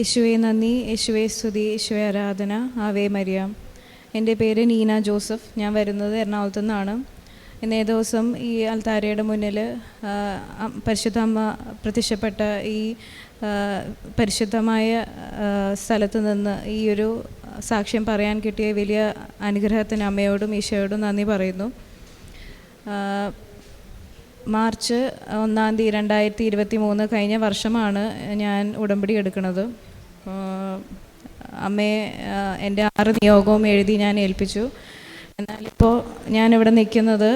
യേശുവെ നന്ദി. യേശുവെ സ്തുതി. യേശുവെ ആരാധന. ആവേ മരിയാം. എന്റെ പേര് നീന ജോസഫ്. ഞാൻ വരുന്നത് എറണാകുളത്തു നിന്നാണ്. ഇന്നേ ദിവസം ഈ അൽത്താരയുടെ മുന്നിൽ പരിശുദ്ധ അമ്മ പ്രത്യക്ഷപ്പെട്ട ഈ പരിശുദ്ധമായ സ്ഥലത്ത് നിന്ന് ഈ ഒരു സാക്ഷ്യം പറയാൻ കിട്ടിയ വലിയ അനുഗ്രഹത്തിന് അമ്മയോടും ഈശോയോടും നന്ദി പറയുന്നു. മാർച്ച് ഒന്നാം തീയതി രണ്ടായിരത്തി ഇരുപത്തി മൂന്ന് കഴിഞ്ഞ വർഷമാണ് ഞാൻ ഉടമ്പടി എടുക്കുന്നത്. അമ്മയെ എന്റെ ആറ് നിയോഗവും എഴുതി ഞാൻ ഏൽപ്പിച്ചു. എന്നാലിപ്പോൾ ഞാനിവിടെ നിൽക്കുന്നത്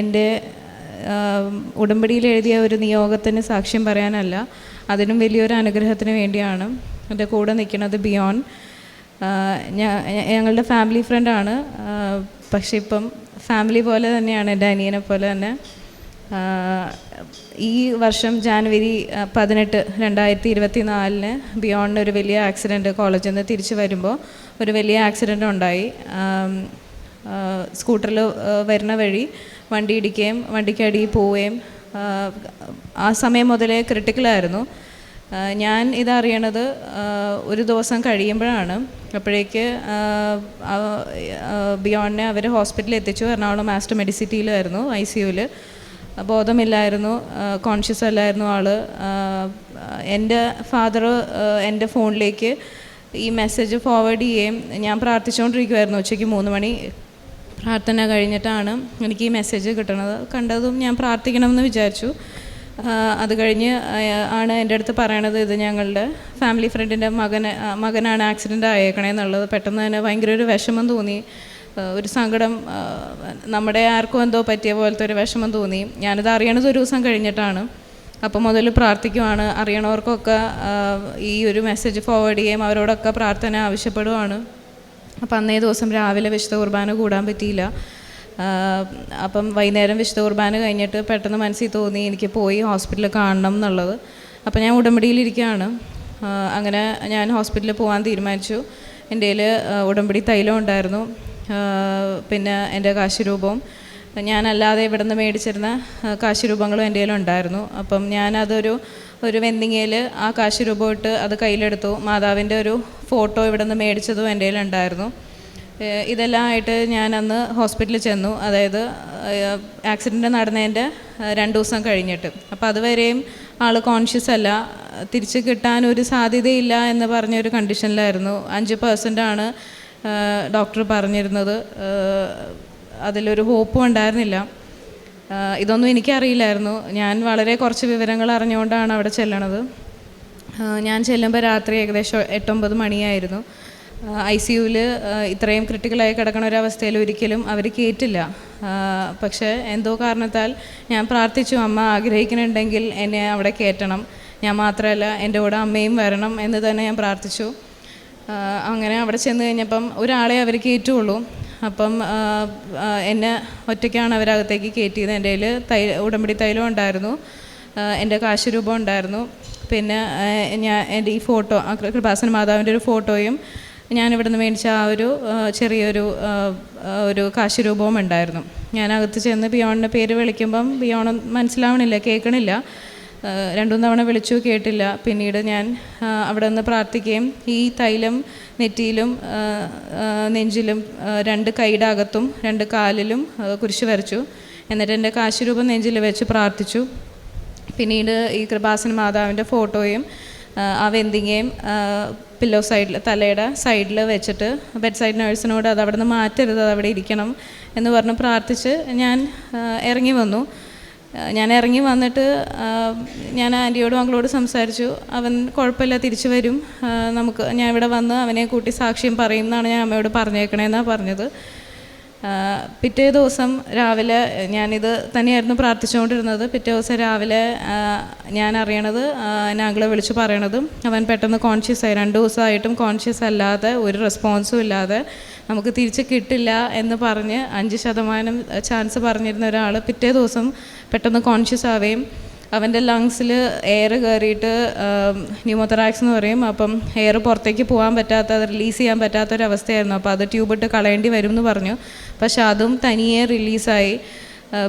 എന്റെ ഉടമ്പടിയിൽ എഴുതിയ ഒരു നിയോഗത്തിന് സാക്ഷ്യം പറയാനല്ല അതിനും വലിയൊരു അനുഗ്രഹത്തിന് വേണ്ടിയാണ്. എന്റെ കൂടെ നിൽക്കുന്നത് ബിയോൺ. ഞങ്ങളുടെ ഫാമിലി ഫ്രണ്ടാണ്. പക്ഷേ ഇപ്പം ഫാമിലി പോലെ തന്നെയാണ് എന്റെ അനിയനെ പോലെ തന്നെ. ഈ വർഷം ജാനുവരി പതിനെട്ട് രണ്ടായിരത്തി ഇരുപത്തി നാലിന് ബിയോണ്ട് ഒരു വലിയ ആക്സിഡന്റ് കോളേജിൽ നിന്ന് തിരിച്ച് വരുമ്പോൾ ഒരു വലിയ ആക്സിഡന്റ് ഉണ്ടായി. സ്കൂട്ടറിൽ വരുന്ന വഴി വണ്ടി ഇടിക്കുകയും വണ്ടിക്കടിയിൽ പോവുകയും ആ സമയം മുതലേ ക്രിട്ടിക്കലായിരുന്നു ഞാൻ ഇതറിയണത് ഒരു ദിവസം കഴിയുമ്പോഴാണ്. അപ്പോഴേക്ക് ബിയോണ്ടിനെ അവർ ഹോസ്പിറ്റലിൽ എത്തിച്ചു. എറണാകുളം മാസ്റ്റർ മെഡിസിറ്റിയിലായിരുന്നു ഐ സി യുവിൽ ബോധമില്ലായിരുന്നു കോൺഷ്യസ് അല്ലായിരുന്നു ആൾ എന്റെ ഫാദർ എന്റെ ഫോണിലേക്ക് ഈ മെസ്സേജ് ഫോർവേഡ് ചെയ്യുകയും ഞാൻ പ്രാർത്ഥിച്ചുകൊണ്ടിരിക്കുമായിരുന്നു ഉച്ചയ്ക്ക് മൂന്ന് മണി. പ്രാർത്ഥന കഴിഞ്ഞിട്ടാണ് എനിക്ക് ഈ മെസ്സേജ് കിട്ടണത്. കണ്ടതും ഞാൻ പ്രാർത്ഥിക്കണമെന്ന് വിചാരിച്ചു. അത് കഴിഞ്ഞ് ആണ് എന്റെ അടുത്ത് പറയണത് ഇത് ഞങ്ങളുടെ ഫാമിലി ഫ്രണ്ടിന്റെ മകന് മകനാണ് ആക്സിഡന്റ് ആയേക്കണേ എന്നുള്ളത് പെട്ടെന്ന് തന്നെ ഭയങ്കര ഒരു വിഷമം തോന്നി. ഒരു സങ്കടം നമ്മുടെ ആർക്കും എന്തോ പറ്റിയ പോലത്തെ ഒരു വിഷമം തോന്നി. ഞാനിത് അറിയണത് ഒരു ദിവസം കഴിഞ്ഞിട്ടാണ്. അപ്പം മുതൽ പ്രാർത്ഥിക്കുവാണ്. അറിയണവർക്കൊക്കെ ഈ ഒരു മെസ്സേജ് ഫോർവേഡ് ചെയ്യുകയും അവരോടൊക്കെ പ്രാർത്ഥന ആവശ്യപ്പെടുവാണ്. അപ്പം അന്നേ ദിവസം രാവിലെ വിശുദ്ധ കുർബാന കൂടാൻ പറ്റിയില്ല. അപ്പം വൈകുന്നേരം വിശുദ്ധ കുർബാന കഴിഞ്ഞിട്ട് പെട്ടെന്ന് മനസ്സിൽ തോന്നി എനിക്ക് പോയി ഹോസ്പിറ്റലിൽ കാണണം എന്നുള്ളത്. അപ്പം ഞാൻ ഉടമ്പടിയിലിരിക്കുകയാണ് അങ്ങനെ ഞാൻ ഹോസ്പിറ്റലിൽ പോകാൻ തീരുമാനിച്ചു. എന്റെ ഉടമ്പടി തൈലം ഉണ്ടായിരുന്നു. പിന്നെ എന്റെ കാശുരൂപവും. ഞാനല്ലാതെ ഇവിടെ നിന്ന് മേടിച്ചിരുന്ന കാശിരൂപങ്ങളും എന്റെ കയ്യിലുണ്ടായിരുന്നു അപ്പം ഞാനതൊരു ഒരു വെന്തിങ്ങയിൽ ആ കാശുരൂപം ഇട്ട് അത് കയ്യിലെടുത്തു. മാതാവിന്റെ ഒരു ഫോട്ടോ ഇവിടെ നിന്ന് മേടിച്ചതും എന്റെ കയ്യിലുണ്ടായിരുന്നു ഇതെല്ലാം ആയിട്ട് ഞാൻ അന്ന് ഹോസ്പിറ്റലിൽ ചെന്നു. അതായത് ആക്സിഡന്റ് നടന്നതിന്റെ രണ്ട് ദിവസം കഴിഞ്ഞിട്ട്. അപ്പോൾ അതുവരെയും ആൾ കോൺഷ്യസ് അല്ല. തിരിച്ച് കിട്ടാൻ ഒരു സാധ്യതയില്ല എന്ന് പറഞ്ഞൊരു കണ്ടീഷനിലായിരുന്നു അഞ്ച് പെർസെന്റാണ് ഡോക്ടർ പറഞ്ഞിരുന്നത് അതിലൊരു ഹോപ്പും ഉണ്ടായിരുന്നില്ല. ഇതൊന്നും എനിക്കറിയില്ലായിരുന്നു. ഞാൻ വളരെ കുറച്ച് വിവരങ്ങൾ അറിഞ്ഞുകൊണ്ടാണ് അവിടെ ചെല്ലണത്. ഞാൻ ചെല്ലുമ്പോൾ രാത്രി ഏകദേശം എട്ടൊമ്പത് മണിയായിരുന്നു. ഐ സി യുവിൽ ഇത്രയും ക്രിട്ടിക്കലായി കിടക്കുന്ന ഒരവസ്ഥയിൽ ഒരിക്കലും അവർ കയറ്റില്ല പക്ഷേ എന്തോ കാരണത്താൽ ഞാൻ പ്രാർത്ഥിച്ചു അമ്മ ആഗ്രഹിക്കുന്നുണ്ടെങ്കിൽ എന്നെ അവിടെ കയറ്റണം ഞാൻ മാത്രമല്ല എന്റെ കൂടെ അമ്മയും വരണം എന്ന് തന്നെ ഞാൻ പ്രാർത്ഥിച്ചു. അങ്ങനെ അവിടെ ചെന്ന് കഴിഞ്ഞപ്പം ഒരാളെ അവർ കയറ്റുള്ളൂ. അപ്പം എന്നെ ഒറ്റയ്ക്കാണ് അവരകത്തേക്ക് കയറ്റിയത്. എന്റെ കയ്യിൽ തൈ ഉടമ്പടി തൈലം ഉണ്ടായിരുന്നു. എന്റെ എന്റെ കാശുരൂപം ഉണ്ടായിരുന്നു. പിന്നെ ഞാൻ എന്റെ ഈ ഫോട്ടോ കൃപാസന മാതാവിന്റെ ഒരു ഫോട്ടോയും നിന്ന് മേടിച്ച ആ ഒരു ചെറിയൊരു ഒരു കാശ് കാശുരൂപവും ഉണ്ടായിരുന്നു. ഞാനകത്ത് ചെന്ന് ബിയോണിന്റെ പേര് വിളിക്കുമ്പം ബിയോൺ മനസ്സിലാവണില്ല കേൾക്കണില്ല. ആഹ് രണ്ടും തവണ വിളിച്ചു കേട്ടില്ല. പിന്നീട് ഞാൻ അവിടെ നിന്ന് പ്രാർത്ഥിക്കുകയും ഈ തൈലം നെറ്റിയിലും നെഞ്ചിലും രണ്ട് കൈയുടെ അകത്തും രണ്ട് കാലിലും കുരിശ് വരച്ചു. എന്നിട്ട് എന്റെ കാശുരൂപം നെഞ്ചിൽ വെച്ച് പ്രാർത്ഥിച്ചു. പിന്നീട് ഈ കൃപാസന മാതാവിന്റെ ഫോട്ടോയും ആ വെന്തിങ്ങയും പില്ലോ സൈഡിൽ തലയുടെ സൈഡിൽ വെച്ചിട്ട് ബെഡ് സൈഡ് നേഴ്സിനോട് അത് അവിടെ നിന്ന് മാറ്റരുത് അത് അവിടെ ഇരിക്കണം എന്ന് പറഞ്ഞ് പ്രാർത്ഥിച്ച് ഞാൻ ഇറങ്ങി വന്നു. ഞാൻ ഇറങ്ങി വന്നിട്ട് ഞാൻ ആന്റിയോടും മകളോട് സംസാരിച്ചു. അവൻ കുഴപ്പമില്ല തിരിച്ചു വരും. നമുക്ക് ഞാൻ ഇവിടെ വന്ന് അവനെ കൂട്ടി സാക്ഷ്യം പറയും എന്നാണ് ഞാൻ അമ്മയോട് പറഞ്ഞേക്കണേന്നാണ് പറഞ്ഞത്. പിറ്റേ ദിവസം രാവിലെ ഞാനിത് തന്നെയായിരുന്നു പ്രാർത്ഥിച്ചുകൊണ്ടിരുന്നത്. പിറ്റേ ദിവസം രാവിലെ ഞാൻ അറിയണത് ഞങ്ങളെ വിളിച്ച് പറയണതും അവൻ പെട്ടെന്ന് കോൺഷ്യസ് ആയി രണ്ട് ദിവസമായിട്ടും കോൺഷ്യസ് അല്ലാതെ ഒരു റെസ്പോൺസും ഇല്ലാതെ നമുക്ക് തിരിച്ച് കിട്ടില്ല എന്ന് പറഞ്ഞ് അഞ്ച് ശതമാനം ചാൻസ് പറഞ്ഞിരുന്ന ഒരാൾ പിറ്റേ ദിവസം പെട്ടെന്ന് കോൺഷ്യസ് ആവുകയും അവന്റെ ലങ്സിൽ എയർ കയറിയിട്ട് ന്യൂമോത്തറാക്സ് എന്ന് പറയും. അപ്പം എയർ പുറത്തേക്ക് പോകാൻ പറ്റാത്ത റിലീസ് ചെയ്യാൻ പറ്റാത്ത ഒരു അവസ്ഥയായിരുന്നു അപ്പോൾ അത് ട്യൂബ് ഇട്ട് കളയേണ്ടി വരും എന്ന് പറഞ്ഞു. പക്ഷെ അതും തനിയെ റിലീസായി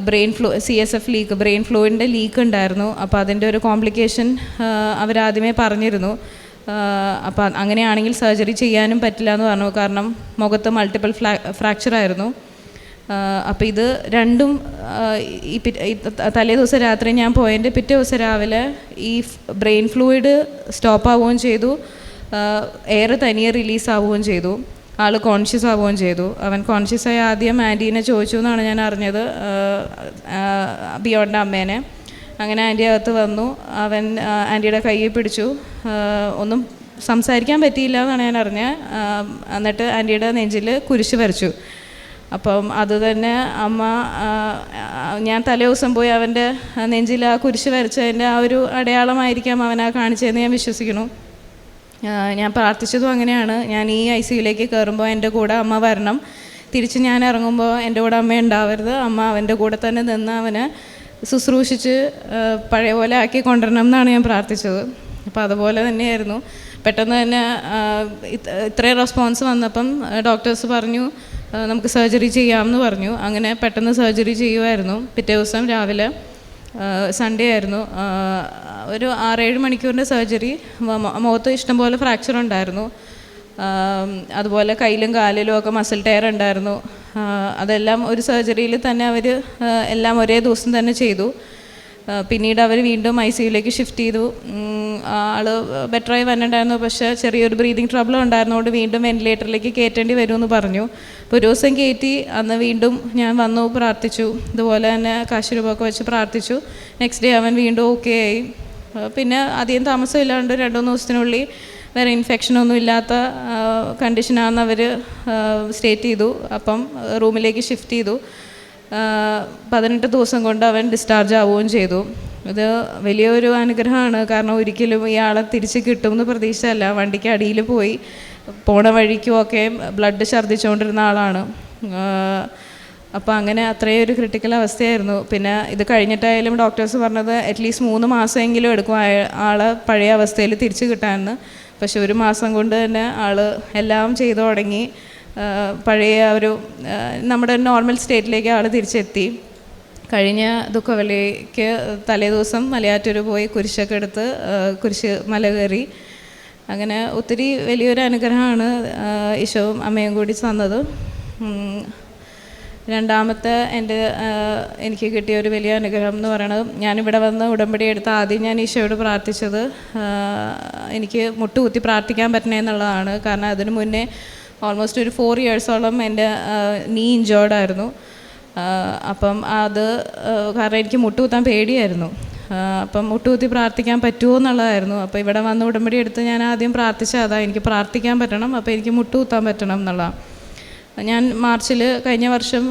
brain flu C S F leak brain ഫ്ലൂവിന്റെ leak ഉണ്ടായിരുന്നു. അപ്പോൾ അതിന്റെ ഒരു കോംപ്ലിക്കേഷൻ അവരാദ്യമേ പറഞ്ഞിരുന്നു. അപ്പോൾ അങ്ങനെയാണെങ്കിൽ സർജറി ചെയ്യാനും പറ്റില്ല എന്ന് പറഞ്ഞു. കാരണം മുഖത്ത് മൾട്ടിപ്പിൾ ഫ്രാക്ചർ ആയിരുന്നു. അപ്പോൾ ഇത് രണ്ടും ഈ തലേ ദിവസം രാത്രി ഞാൻ പോയതിന്റെ പിറ്റേ ദിവസം രാവിലെ ഈ ബ്രെയിൻ ഫ്ലൂയിഡ് സ്റ്റോപ്പ് ആവുകയും ചെയ്തു. എയർ തനിയെ റിലീസ് ആവുകയും ചെയ്തു. ആൾ കോൺഷ്യസ് ആവുകയും ചെയ്തു. അവൻ കോൺഷ്യസായി ആദ്യം ആന്റീനെ ചോദിച്ചു എന്നാണ് ഞാൻ അറിഞ്ഞത്. ബിയോണ്ട് അമ്മേനെ. അങ്ങനെ ആന്റി അകത്ത് വന്നു. അവൻ ആന്റിയുടെ കയ്യിൽ പിടിച്ചു. ഒന്നും സംസാരിക്കാൻ പറ്റിയില്ല എന്നാണ് ഞാൻ അറിഞ്ഞത്. എന്നിട്ട് ആന്റിയുടെ നെഞ്ചിൽ കുരിശ് വരച്ചു. അപ്പം അത് തന്നെ അമ്മ ഞാൻ തലേ ദിവസം പോയി അവന്റെ നെഞ്ചിൽ ആ കുരിശ് വരച്ചതിന്റെ ആ ഒരു അടയാളമായിരിക്കാം അവൻ ആ കാണിച്ചതെന്ന് ഞാൻ വിശ്വസിക്കുന്നു. ഞാൻ പ്രാർത്ഥിച്ചതും അങ്ങനെയാണ്. ഞാൻ ഈ ഐ സിയിലേക്ക് കയറുമ്പോൾ എന്റെ കൂടെ അമ്മ വരണം. തിരിച്ച് ഞാൻ ഇറങ്ങുമ്പോൾ എന്റെ കൂടെ അമ്മ ഉണ്ടാവരുത്. അമ്മ അവന്റെ കൂടെ തന്നെ നിന്ന് അവനെ ശുശ്രൂഷിച്ച് പഴയ പോലെ ആക്കി കൊണ്ടുവരണം എന്നാണ് ഞാൻ പ്രാർത്ഥിച്ചത്. അപ്പോൾ അതുപോലെ തന്നെയായിരുന്നു. പെട്ടെന്ന് തന്നെ ഇത്രയും റെസ്പോൺസ് വന്നപ്പം ഡോക്ടേഴ്സ് പറഞ്ഞു നമുക്ക് സർജറി ചെയ്യാമെന്ന് പറഞ്ഞു. അങ്ങനെ പെട്ടെന്ന് സർജറി ചെയ്യുമായിരുന്നു പിറ്റേ ദിവസം രാവിലെ സൺഡേ ആയിരുന്നു. ഒരു ആറേഴ് മണിക്കൂറിന്റെ സർജറി. മുഖത്ത് ഇഷ്ടംപോലെ ഫ്രാക്ചർ ഉണ്ടായിരുന്നു. അതുപോലെ കയ്യിലും കാലിലും ഒക്കെ മസിൽ ടയർ ഉണ്ടായിരുന്നു. അതെല്ലാം ഒരു സർജറിയിൽ തന്നെ അവർ എല്ലാം ഒരേ ദിവസം തന്നെ ചെയ്തു. പിന്നീട് അവർ വീണ്ടും ഐ സിയുലേക്ക് ഷിഫ്റ്റ് ചെയ്തു. ആൾ ബെറ്ററായി വന്നിട്ടുണ്ടായിരുന്നു. പക്ഷേ ചെറിയൊരു ബ്രീതിങ് ട്രബിൾ ഉണ്ടായിരുന്നതുകൊണ്ട് വീണ്ടും വെന്റിലേറ്ററിലേക്ക് കയറ്റേണ്ടി വരുമെന്ന് പറഞ്ഞു. അപ്പോൾ ഒരു ദിവസം കയറ്റി അന്ന് വീണ്ടും ഞാൻ വന്നു പ്രാർത്ഥിച്ചു. ഇതുപോലെ തന്നെ കാശ് രൂപമൊക്കെ വെച്ച് പ്രാർത്ഥിച്ചു. നെക്സ്റ്റ് ഡേ അവൻ വീണ്ടും ഓക്കെ ആയി. പിന്നെ അധികം താമസമില്ലാണ്ട് രണ്ട് മൂന്ന് ദിവസത്തിനുള്ളിൽ വേറെ ഇൻഫെക്ഷനൊന്നും ഇല്ലാത്ത കണ്ടീഷനാണെന്ന് അവർ സ്റ്റേറ്റ് ചെയ്തു. അപ്പം റൂമിലേക്ക് ഷിഫ്റ്റ് ചെയ്തു. പതിനെട്ട് ദിവസം കൊണ്ട് അവൻ ഡിസ്ചാർജ് ആവുകയും ചെയ്തു. ഇത് വലിയൊരു അനുഗ്രഹമാണ്. കാരണം ഒരിക്കലും ഇയാളെ തിരിച്ച് കിട്ടുമെന്ന് പ്രതീക്ഷയല്ല. വണ്ടിക്ക് അടിയിൽ പോയി. പോണ വഴിക്കുമൊക്കെ ബ്ലഡ് ഛർദ്ദിച്ചുകൊണ്ടിരുന്ന ആളാണ്. അപ്പോൾ അങ്ങനെ അത്രയും ഒരു ക്രിട്ടിക്കൽ അവസ്ഥയായിരുന്നു. പിന്നെ ഇത് കഴിഞ്ഞിട്ടായാലും ഡോക്ടേഴ്സ് പറഞ്ഞത് അറ്റ്ലീസ്റ്റ് മൂന്ന് മാസമെങ്കിലും എടുക്കും ആളെ പഴയ അവസ്ഥയിൽ തിരിച്ചു കിട്ടാമെന്ന് പക്ഷെ ഒരു മാസം കൊണ്ട് തന്നെ ആൾ എല്ലാം ചെയ്തു തുടങ്ങി. പഴയ ഒരു നമ്മുടെ നോർമൽ സ്റ്റേറ്റിലേക്ക് ആൾ തിരിച്ചെത്തി. കഴിഞ്ഞ ദുഃഖവലിക്ക് തലേദിവസം മലയാറ്റൂർ പോയി കുരിശൊക്കെ എടുത്ത് കുരിശ് മല കയറി അങ്ങനെ ഒത്തിരി വലിയൊരു അനുഗ്രഹമാണ് ഈശോവും അമ്മയും കൂടി തന്നത്. രണ്ടാമത്തെ എന്റെ എനിക്ക് കിട്ടിയ ഒരു വലിയ അനുഗ്രഹം എന്ന് പറയുന്നത് ഞാനിവിടെ വന്ന് ഉടമ്പടി എടുത്ത് ആദ്യം ഞാൻ ഈശോയോട് പ്രാർത്ഥിച്ചത് എനിക്ക് മുട്ടുകുത്തി പ്രാർത്ഥിക്കാൻ പറ്റണേ എന്നുള്ളതാണ്. കാരണം അതിന് മുന്നേ ഓൾമോസ്റ്റ് ഒരു ഫോർ ഇയേഴ്സോളം എന്റെ നീ ഇഞ്ചോർഡായിരുന്നു അപ്പം അത് കാരണം എനിക്ക് മുട്ടുകുത്താൻ പേടിയായിരുന്നു. അപ്പം മുട്ടുകുത്തി പ്രാർത്ഥിക്കാൻ പറ്റുമോ എന്നുള്ളതായിരുന്നു. അപ്പോൾ ഇവിടെ വന്ന് ഉടമ്പടി എടുത്ത് ഞാൻ ആദ്യം പ്രാർത്ഥിച്ച അതാ എനിക്ക് പ്രാർത്ഥിക്കാൻ പറ്റണം അപ്പോൾ എനിക്ക് മുട്ടുകുത്താൻ പറ്റണം എന്നുള്ളതാണ് ഞാൻ മാർച്ചിൽ കഴിഞ്ഞ വർഷം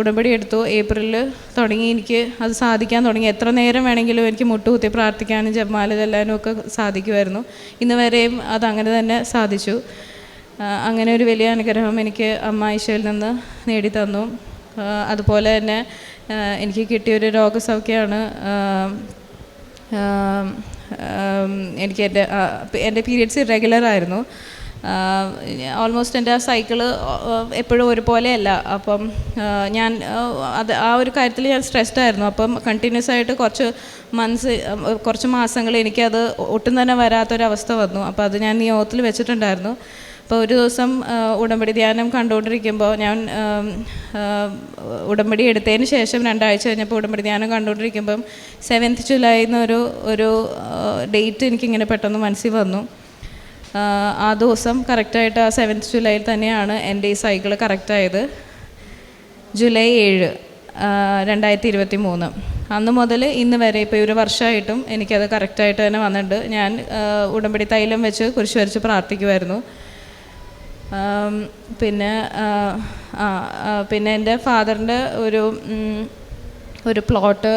ഉടമ്പടി എടുത്തു. ഏപ്രിലിൽ തുടങ്ങി എനിക്ക് അത് സാധിക്കാൻ തുടങ്ങി. എത്ര നേരം വേണമെങ്കിലും എനിക്ക് മുട്ടുകുത്തി പ്രാർത്ഥിക്കാനും ജപമാല ചെല്ലാനും ഒക്കെ സാധിക്കുമായിരുന്നു. ഇന്ന് വരെയും അത് അങ്ങനെ തന്നെ സാധിച്ചു. അങ്ങനെ ഒരു വലിയ അനുഗ്രഹം എനിക്ക് അമ്മ ഈശോയിൽ നിന്ന് നേടി തന്നു അതുപോലെ തന്നെ എനിക്ക് കിട്ടിയൊരു രോഗസൗഖ്യമാണ് എനിക്ക് എന്റെ എന്റെ പീരിയഡ്സ് ഇറഗുലർ ആയിരുന്നു. ഓൾമോസ്റ്റ് എന്റെ ആ സൈക്കിൾ എപ്പോഴും ഒരുപോലെയല്ല. അപ്പം ഞാൻ അത് ആ ഒരു കാര്യത്തിൽ ഞാൻ സ്ട്രെസ്ഡ് ആയിരുന്നു. അപ്പം കണ്ടിന്യൂസ് ആയിട്ട് കുറച്ച് മന്ത്സ് കുറച്ച് മാസങ്ങൾ എനിക്കത് ഒട്ടും തന്നെ വരാത്തൊരവസ്ഥ വന്നു. അപ്പോൾ അത് ഞാൻ നിയോഗത്തിൽ വെച്ചിട്ടുണ്ടായിരുന്നു. അപ്പോൾ ഒരു ദിവസം ഉടമ്പടി ധ്യാനം കണ്ടുകൊണ്ടിരിക്കുമ്പോൾ ഞാൻ ഉടമ്പടി എടുത്തതിന് ശേഷം രണ്ടാഴ്ച കഴിഞ്ഞപ്പോൾ ഉടമ്പടി ധ്യാനം കണ്ടുകൊണ്ടിരിക്കുമ്പം സെവൻത്ത് ജൂലൈ എന്നൊരു ഒരു ഡേറ്റ് എനിക്കിങ്ങനെ പെട്ടെന്ന് മനസ്സിൽ വന്നു. ആ, ദിവസം കറക്റ്റായിട്ട് ആ സെവൻത്ത് ജൂലൈയിൽ തന്നെയാണ് എന്റെ ഈ സൈക്കിൾ കറക്റ്റായത് ജൂലൈ ഏഴ് രണ്ടായിരത്തി ഇരുപത്തി മൂന്ന് അന്ന് മുതൽ ഇന്ന് വരെ ഇപ്പോൾ ഒരു വർഷമായിട്ടും എനിക്കത് കറക്റ്റായിട്ട് തന്നെ വന്നിട്ടുണ്ട്. ഞാൻ ഉടമ്പടി തൈലം വെച്ച് കുരിശ് വരച്ച് പ്രാർത്ഥിക്കുമായിരുന്നു. പിന്നെ പിന്നെ എന്റെ ഫാദറിന്റെ ഒരു ഒരു പ്ലോട്ട്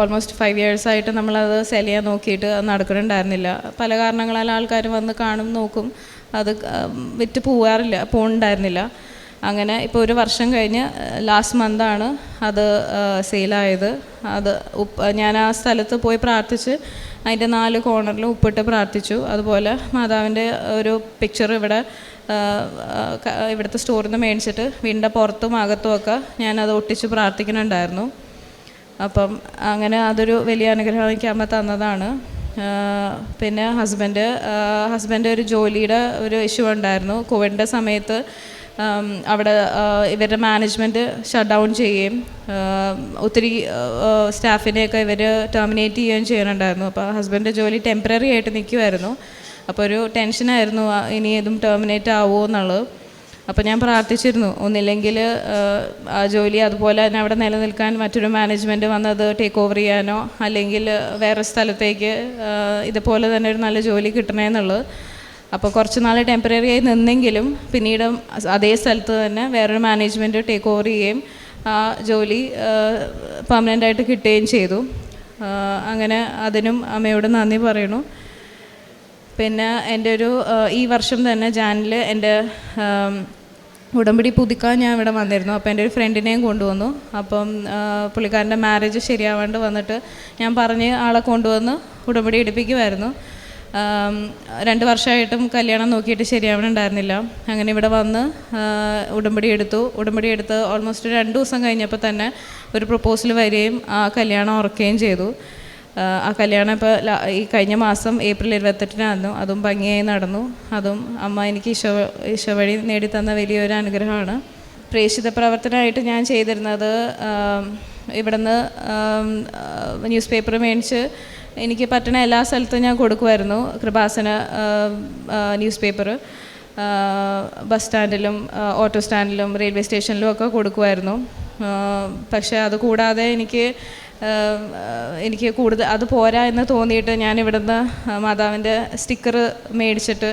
ഓൾമോസ്റ്റ് ഫൈവ് ഇയേഴ്സായിട്ട് നമ്മളത് സെൽ ചെയ്യാൻ നോക്കിയിട്ട് അത് നടക്കുന്നുണ്ടായിരുന്നില്ല. പല കാരണങ്ങളാൽ ആൾക്കാർ വന്ന് കാണും നോക്കും അത് വിറ്റ് പോവാറില്ല പോകുന്നുണ്ടായിരുന്നില്ല അങ്ങനെ ഇപ്പോൾ ഒരു വർഷം കഴിഞ്ഞ് ലാസ്റ്റ് മന്താണ് അത് സെയിലായത് അത് ഉപ്പ് ഞാൻ ആ സ്ഥലത്ത് പോയി പ്രാർത്ഥിച്ച് അതിന്റെ നാല് കോർണറിലും ഉപ്പിട്ട് പ്രാർത്ഥിച്ചു. അതുപോലെ മാതാവിന്റെ ഒരു പിക്ചർ ഇവിടെ ഇവിടുത്തെ സ്റ്റോറിൽ നിന്ന് മേടിച്ചിട്ട് വീടിന്റെ പുറത്തും അകത്തും ഒക്കെ ഞാനത് ഒട്ടിച്ച് പ്രാർത്ഥിക്കുന്നുണ്ടായിരുന്നു. അപ്പം അങ്ങനെ അതൊരു വലിയ അനുഗ്രഹം എനിക്ക് അമ്മ തന്നതാണ്. പിന്നെ ഹസ്ബൻഡ് ഹസ്ബൻഡ് ഒരു ജോലിയുടെ ഒരു ഇഷ്യൂ ഉണ്ടായിരുന്നു. കോവിഡിന്റെ സമയത്ത് അവിടെ ഇവരുടെ മാനേജ്മെന്റ് ഷട്ട് ഡൗൺ ചെയ്യുകയും ഒത്തിരി സ്റ്റാഫിനെയൊക്കെ ഇവർ ടെർമിനേറ്റ് ചെയ്യുകയും ചെയ്യുന്നുണ്ടായിരുന്നു. അപ്പോൾ ഹസ്ബൻഡ് ജോലി ടെമ്പററി ആയിട്ട് നിൽക്കുമായിരുന്നു അപ്പോൾ ഒരു ടെൻഷനായിരുന്നു ഇനി ഇതും ടെർമിനേറ്റ് ആവുമോ എന്നുള്ളത്. അപ്പോൾ ഞാൻ പ്രാർത്ഥിച്ചിരുന്നു ഒന്നില്ലെങ്കിൽ ആ ജോലി അതുപോലെ തന്നെ അവിടെ നിലനിൽക്കാൻ മറ്റൊരു മാനേജ്മെന്റ് വന്നത് ടേക്ക് ഓവർ ചെയ്യാനോ അല്ലെങ്കിൽ വേറെ സ്ഥലത്തേക്ക് ഇതുപോലെ തന്നെ ഒരു നല്ല ജോലി കിട്ടണേ എന്നുള്ളത്. അപ്പോൾ കുറച്ച് നാൾ ടെമ്പററി ആയി നിന്നെങ്കിലും പിന്നീട് അതേ സ്ഥലത്ത് തന്നെ വേറൊരു മാനേജ്മെന്റ് ടേക്ക് ഓവർ ചെയ്യുകയും ആ ജോലി പെർമനന്റ് ആയിട്ട് കിട്ടുകയും ചെയ്തു. അങ്ങനെ അതിനും അമ്മയോട് നന്ദി പറയണു പിന്നെ എന്റെ ഒരു ഈ വർഷം തന്നെ ജാനിൽ എന്റെ ഉടമ്പടി പുതുക്കാൻ ഞാൻ ഇവിടെ വന്നിരുന്നു. അപ്പോൾ എന്റെ ഒരു ഫ്രണ്ടിനെയും കൊണ്ടുവന്നു. അപ്പം പുള്ളിക്കാരന്റെ മാരേജ് ശരിയാവാണ്ട് വന്നിട്ട് ഞാൻ പറഞ്ഞ് ആളെ കൊണ്ടുവന്ന് ഉടമ്പടി എടുപ്പിക്കുമായിരുന്നു രണ്ട് വർഷമായിട്ടും കല്യാണം നോക്കിയിട്ട് ശരിയാവണുണ്ടായിരുന്നില്ല. അങ്ങനെ ഇവിടെ വന്ന് ഉടമ്പടി എടുത്തു. ഉടമ്പടി എടുത്ത് ഓൾമോസ്റ്റ് രണ്ട് ദിവസം കഴിഞ്ഞപ്പോൾ തന്നെ ഒരു പ്രപ്പോസൽ വരികയും ആ കല്യാണം ഉറക്കുകയും ചെയ്തു. ആ, കല്യാണം ഇപ്പോൾ ഈ കഴിഞ്ഞ മാസം ഏപ്രിൽ ഇരുപത്തെട്ടിനായിരുന്നു. അതും ഭംഗിയായി നടന്നു. അതും അമ്മ എനിക്ക് ഈശോ ഈശോ വഴി നേടിത്തന്ന വലിയൊരു അനുഗ്രഹമാണ്. പ്രേക്ഷിത പ്രവർത്തനമായിട്ട് ഞാൻ ചെയ്തിരുന്നത് ഇവിടുന്ന് ന്യൂസ് പേപ്പർ മേടിച്ച് എനിക്ക് പറ്റണ എല്ലാ സ്ഥലത്തും ഞാൻ കൊടുക്കുമായിരുന്നു. കൃപാസന ന്യൂസ് പേപ്പർ ബസ് സ്റ്റാൻഡിലും ഓട്ടോ സ്റ്റാൻഡിലും റെയിൽവേ സ്റ്റേഷനിലും ഒക്കെ കൊടുക്കുമായിരുന്നു. പക്ഷേ അതുകൂടാതെ എനിക്ക് എനിക്ക് കൂടുതൽ അത് പോരാ എന്ന് തോന്നിയിട്ട് ഞാൻ ഇവിടുന്ന് മാതാവിന്റെ സ്റ്റിക്കർ മേടിച്ചിട്ട്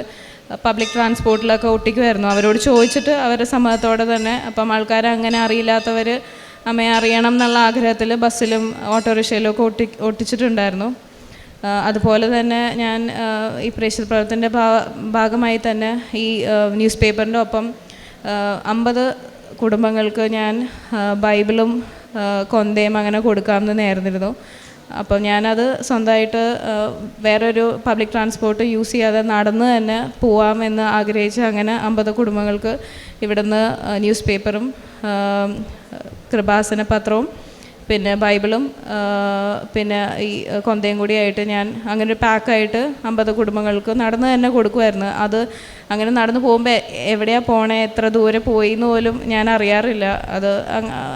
പബ്ലിക് ട്രാൻസ്പോർട്ടിലൊക്കെ ഒട്ടിക്കുമായിരുന്നു അവരോട് ചോദിച്ചിട്ട് അവരുടെ സമ്മതത്തോടെ തന്നെ അപ്പം ആൾക്കാർ അങ്ങനെ അറിയില്ലാത്തവർ അമ്മയെ അറിയണം എന്നുള്ള ആഗ്രഹത്തിൽ ബസ്സിലും ഓട്ടോറിക്ഷയിലും ഒക്കെ ഒട്ടി ഒട്ടിച്ചിട്ടുണ്ടായിരുന്നു. അതുപോലെ തന്നെ ഞാൻ ഈ പ്രേക്ഷിത പ്രവർത്തനത്തിന്റെ ഭാഗമായി തന്നെ ഈ ന്യൂസ് പേപ്പറിന്റെ ഒപ്പം അമ്പത് കുടുംബങ്ങൾക്ക് ഞാൻ ബൈബിളും കൊന്തയും അങ്ങനെ കൊടുക്കാമെന്ന് നേർന്നിരുന്നു. അപ്പോൾ ഞാനത് സ്വന്തമായിട്ട് വേറൊരു പബ്ലിക് ട്രാൻസ്പോർട്ട് യൂസ് ചെയ്യാതെ നടന്ന് തന്നെ പോവാമെന്ന് ആഗ്രഹിച്ച് അങ്ങനെ അമ്പത് കുടുംബങ്ങൾക്ക് ഇവിടുന്ന് ന്യൂസ് പേപ്പറും കൃപാസന പത്രവും പിന്നെ ബൈബിളും പിന്നെ ഈ കൊന്തയും കൂടിയായിട്ട് ഞാൻ അങ്ങനെ ഒരു പാക്കായിട്ട് അമ്പത് കുടുംബങ്ങൾക്ക് നടന്ന് തന്നെ കൊടുക്കുമായിരുന്നു അത് അങ്ങനെ നടന്നു പോകുമ്പോൾ എവിടെയാണ് പോണേ എത്ര ദൂരെ പോയി എന്ന് പോലും ഞാൻ അറിയാറില്ല. അത്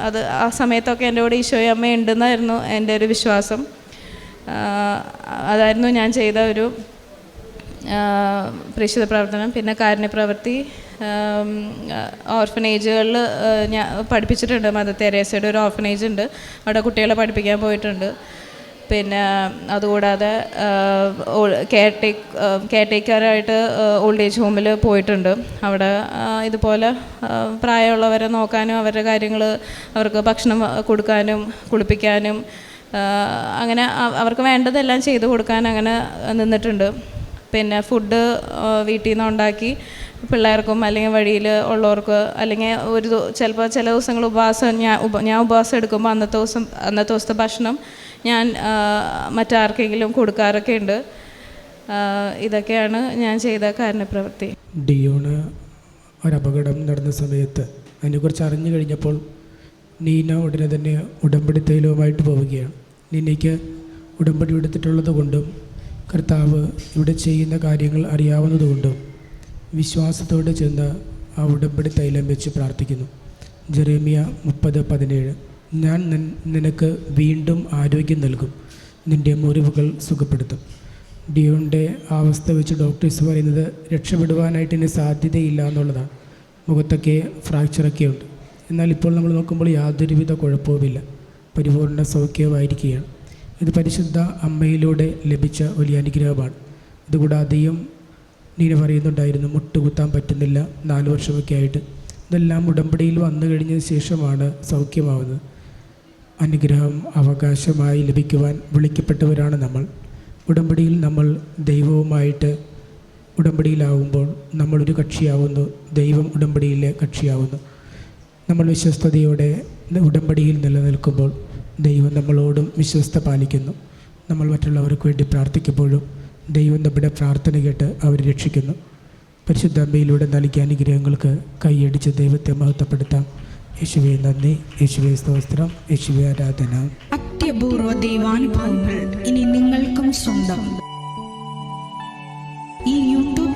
അത് ആ സമയത്തൊക്കെ എന്റെ കൂടെ ഈശോയും അമ്മ ഉണ്ടെന്നായിരുന്നു എന്റെ ഒരു വിശ്വാസം. അതായിരുന്നു ഞാൻ ചെയ്ത ഒരു പ്രേക്ഷിത പ്രവർത്തനം. പിന്നെ കാരുണ്യ പ്രവൃത്തി ഓർഫനേജുകളിൽ ഞാൻ പഠിപ്പിച്ചിട്ടുണ്ട് മദർ തെരേസയുടെ ഒരു ഓർഫനേജ് ഉണ്ട്. അവിടെ കുട്ടികളെ പഠിപ്പിക്കാൻ പോയിട്ടുണ്ട്. പിന്നെ അതുകൂടാതെ കെയർ ടേക്ക് കെയർ ടേക്കറായിട്ട് ഓൾഡ് ഏജ് ഹോമിൽ പോയിട്ടുണ്ട്. അവിടെ ഇതുപോലെ പ്രായമുള്ളവരെ നോക്കാനും അവരുടെ കാര്യങ്ങൾ അവർക്ക് ഭക്ഷണം കൊടുക്കാനും കുളിപ്പിക്കാനും അങ്ങനെ അവർക്ക് വേണ്ടതെല്ലാം ചെയ്തു കൊടുക്കാൻ അങ്ങനെ നിന്നിട്ടുണ്ട്. പിന്നെ ഫുഡ് വീട്ടിൽ നിന്ന് ഉണ്ടാക്കി പിള്ളേർക്കും അല്ലെങ്കിൽ വഴിയിൽ ഉള്ളവർക്ക് അല്ലെങ്കിൽ ഒരു ചിലപ്പോൾ ചില ദിവസങ്ങൾ ഉപവാസം ഞാൻ ഉപ ഞാൻ ഉപവാസം എടുക്കുമ്പോൾ അന്നത്തെ ദിവസം അന്നത്തെ ദിവസത്തെ ഭക്ഷണം ഞാൻ മറ്റാർക്കെങ്കിലും കൊടുക്കാറൊക്കെ ഉണ്ട്. ഇതൊക്കെയാണ് ഞാൻ ചെയ്ത കാരണപ്രവൃത്തി ഡിയോണ് ഒരപകടം നടന്ന സമയത്ത് അതിനെക്കുറിച്ച് അറിഞ്ഞു കഴിഞ്ഞപ്പോൾ നീന ഉടനെ തന്നെ ഉടമ്പടി തൈലവുമായിട്ട് പോവുകയാണ്. നീനയ്ക്ക് ഉടമ്പടി എടുത്തിട്ടുള്ളത് കൊണ്ടും കർത്താവ് ഇവിടെ ചെയ്യുന്ന കാര്യങ്ങൾ അറിയാവുന്നതുകൊണ്ടും വിശ്വാസത്തോടെ ചെന്ന് ആ ഉടമ്പടി തൈലം വെച്ച് പ്രാർത്ഥിക്കുന്നു. ജെറേമിയ മുപ്പത് പതിനേഴ്. ഞാൻ നിനക്ക് വീണ്ടും ആരോഗ്യം നൽകും. നിന്റെ മുറിവുകൾ സുഖപ്പെടുത്തും. ഡിയോണിന്റെ അവസ്ഥ വെച്ച് ഡോക്ടേഴ്സ് പറയുന്നത് രക്ഷപ്പെടുവാനായിട്ട് ഇനി സാധ്യതയില്ല എന്നുള്ളതാണ്. മുഖത്തൊക്കെ ഫ്രാക്ചറൊക്കെ ഉണ്ട് എന്നാൽ ഇപ്പോൾ നമ്മൾ നോക്കുമ്പോൾ യാതൊരുവിധ കുഴപ്പവുമില്ല. പരിപൂർണ സൗഖ്യമായിരിക്കുകയാണ്. ഇത് പരിശുദ്ധ അമ്മയിലൂടെ ലഭിച്ച വലിയ അനുഗ്രഹമാണ്. ഇതുകൂടാതെയും നീന പറയുന്നുണ്ടായിരുന്നു മുട്ടുകുത്താൻ പറ്റുന്നില്ല നാല് വർഷമൊക്കെ ആയിട്ട്. ഇതെല്ലാം ഉടമ്പടിയിൽ വന്നു കഴിഞ്ഞതിന് ശേഷമാണ് സൗഖ്യമാവുന്നത്. അനുഗ്രഹം അവകാശമായി ലഭിക്കുവാൻ വിളിക്കപ്പെട്ടവരാണ് നമ്മൾ. ഉടമ്പടിയിൽ നമ്മൾ ദൈവവുമായിട്ട് ഉടമ്പടിയിലാവുമ്പോൾ നമ്മളൊരു കക്ഷിയാവുന്നു ദൈവം ഉടമ്പടിയിലെ കക്ഷിയാവുന്നു. നമ്മൾ വിശ്വസ്തയോടെ ഉടമ്പടിയിൽ നിലനിൽക്കുമ്പോൾ ദൈവം നമ്മളോടും വിശ്വസ്ത പാലിക്കുന്നു. നമ്മൾ മറ്റുള്ളവർക്ക് വേണ്ടി പ്രാർത്ഥിക്കുമ്പോഴും ദൈവം നമ്മുടെ പ്രാർത്ഥന കേട്ട് അവരെ രക്ഷിക്കുന്നു. പരിശുദ്ധ അമ്മയിലൂടെ നൽകിയ അനുഗ്രഹങ്ങൾക്ക് കൈയടിച്ച് ദൈവത്തെ മഹത്വപ്പെടുത്താം. യേശുവെ നന്ദി. യേശുവെ സ്തോത്രം. യേശുവെ ആരാധന. അത്യപൂർവ ദൈവാനുഭവങ്ങൾ ഇനി നിങ്ങൾക്കും സ്വന്തം.